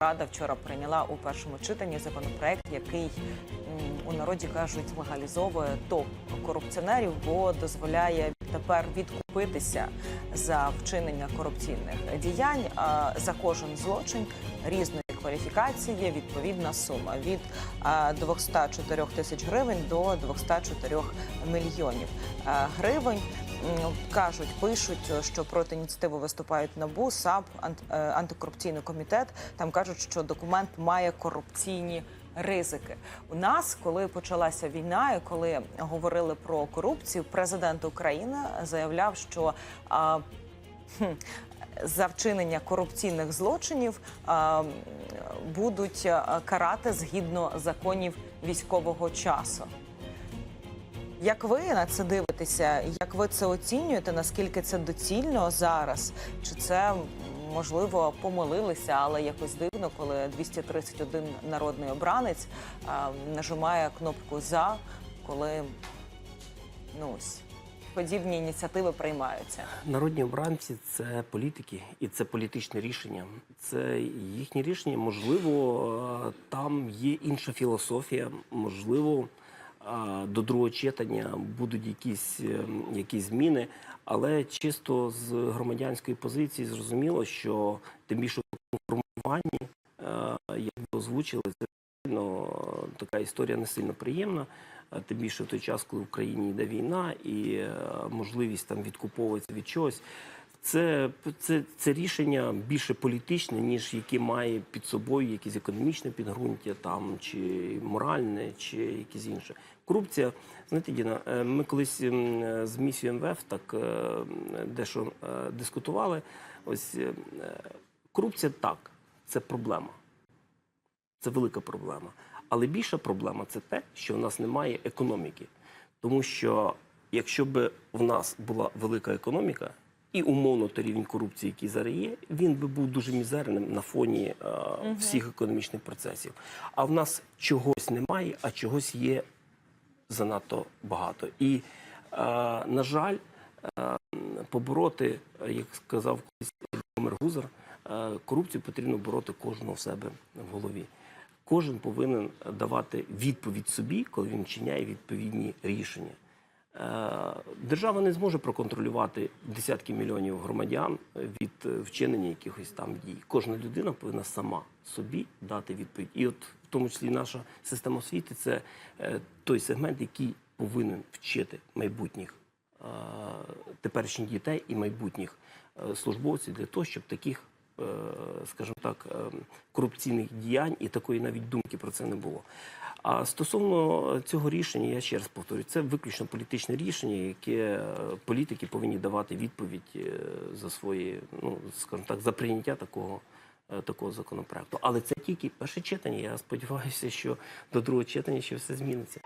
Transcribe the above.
Рада вчора прийняла у першому читанні законопроект, який у народі кажуть легалізовує топ корупціонерів, бо дозволяє тепер відкупитися за вчинення корупційних діянь. За кожен злочин різної кваліфікації є відповідна сума від а, 204 тисяч гривень до 204 мільйонів гривень. Кажуть, пишуть, що проти ініціативи виступають НАБУ, САП, е, антикорупційний комітет. Там кажуть, що документ має корупційні ризики. У нас, коли почалася війна, і коли говорили про корупцію, президент України заявляв, що а, хм, за вчинення корупційних злочинів а, будуть карати згідно законів військового часу. Як ви на це дивитеся? Як ви це оцінюєте? Наскільки це доцільно зараз? Чи це можливо помилилися, але якось дивно, коли 231 народний обранець а, нажимає кнопку за, коли ну ось подібні ініціативи приймаються? Народні обранці це політики, і це політичне рішення. Це їхнє рішення. Можливо, там є інша філософія. Можливо, до другого читання будуть якісь, е, якісь зміни, але чисто з громадянської позиції зрозуміло, що тим більше в формуванні, е, як ви озвучили, це ну, така історія не сильно приємна. Тим більше в той час, коли в Україні йде війна і е, можливість там відкуповуватися від чогось. Це, це, це рішення більше політичне, ніж яке має під собою якесь економічне підґрунтя, там чи моральне, чи якесь інше. Корупція, знаєте, Діна, е, ми колись з місією МВФ так е, дещо е, дискутували. Ось корупція так, це проблема. Це велика проблема. Але більша проблема це те, що в нас немає економіки. Тому що якщо б в нас була велика економіка і умовно той рівень корупції, який зараз є, він би був дуже мізерним на фоні е, всіх економічних процесів. А в нас чогось немає, а чогось є занадто багато. І, е, на жаль, е, побороти, як сказав Володимир Гузар, е, корупцію потрібно бороти кожного в себе в голові. Кожен повинен давати відповідь собі, коли він вчиняє відповідні рішення. Е, Держава не зможе проконтролювати десятки мільйонів громадян від е, вчинення якихось там дій. Кожна людина повинна сама собі дати відповідь. І от в тому числі наша система освіти це е, той сегмент, який повинен вчити майбутніх теперішніх дітей і майбутніх службовців для того, щоб таких, скажімо так, е, корупційних діянь і такої навіть думки про це не було. А стосовно цього рішення, я ще раз повторюю, це виключно політичне рішення, яке е, політики повинні давати відповідь е, за свої, ну скажімо так, за прийняття такого. е, Такого законопроекту, але це тільки перше читання. Я сподіваюся, що до другого читання ще все зміниться.